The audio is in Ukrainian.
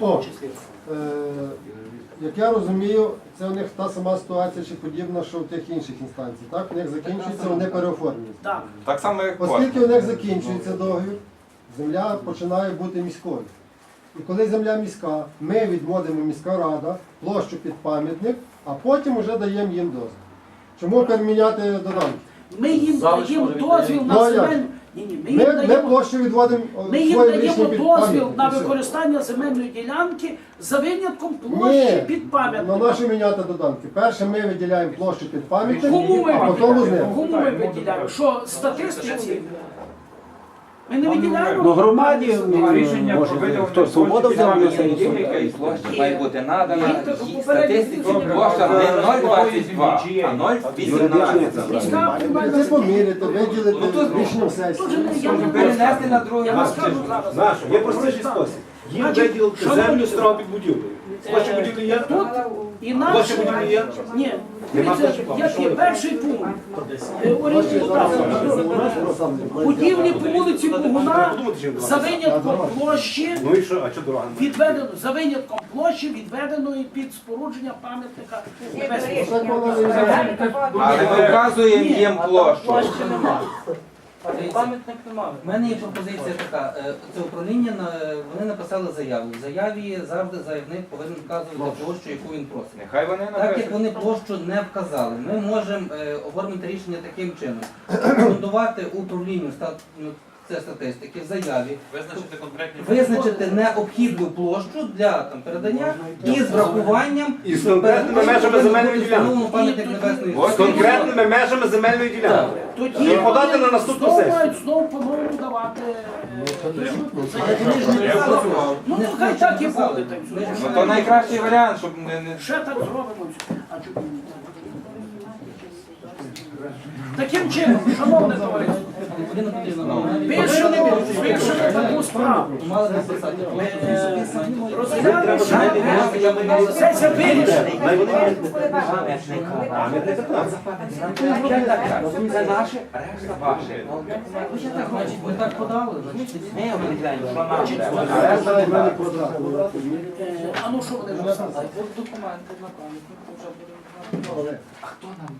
О, е, як я розумію, це у них та сама ситуація чи подібна, що в тих інших інстанціях. Так, у них закінчується, вони переоформлюють. Так. Так само, як Оскільки у них закінчується договір, земля починає бути міською. І коли земля міська, ми відводимо міська рада, площу під пам'ятник, а потім вже даємо їм дозвіл. Чому переміняти доданки? Ми їм Залиш даємо може дозвіл Ну, на а як? земельну. Ні, ні, ми Ми, їм ми даємо. площу відводимо о, Ми їм своє даємо рішення під дозвіл пам'ятник. на і все. використання земельної ділянки за винятком площі Ні, під ну пам'ятником. наші міняти доданки? Перше ми виділяємо площу під пам'ятник, Кому ми а потім з виділяємо? ним. Кому ми виділяємо? Що статистиці? Ми не виділяємо. Ну громаді ну, рішення може хто свобода взяв на себе. І площа має бути надана, статистика площа не 0,22, а 0,18. Це поміряти, виділити Ну, я не Перенести на другий. Знаєш, є простіший спосіб. Їм виділити землю справа під будівлею. Е, будівлі є? Тут і наш... Площа будівлі є? Ні, дивіться, як є перший пункт. Е. Будівлі по вулиці Богуна за винятком площі Ну і що, а що дорога? відведено за винятком площі відведеної під спорудження пам'ятника Небесної Так вона не Але ми вказуємо їм площу. Пам'ятник немає. У мене є пропозиція така. е, Це управління на- вони написали заяву. В заяві завжди заявник повинен вказувати площу, яку він просить. Нехай вони Так як напишуть. вони площу не вказали, ми можемо е, оформити рішення таким чином. Рекомендувати управлінню ну, це статистики в заяві, Визначити конкретні визначити необхідну площу для там, передання і з врахуванням І з конкретними межами земельної ділянки. встановлено пам'ятник небесної З конкретними межами земельної ділянки. Тоді І подати на наступну знову сесію. мають знову по-новому давати. е. Ну, Не то хай так і буде, так Ми ж. Ну то найкращий варіант, щоб не... не- Ще так зробимо. А чому ні? Таким чином, шановне товариство, нам. пишемо, пишемо таку справу. Е, Розглянемо, сесія вирішить. Це наше, решта ваше. Ми так подали, значить, Ми определяємо, що наше. А решта на мене квадрат. Е, А ну що вони написали? документи на пам'ятник вже буде. А хто нам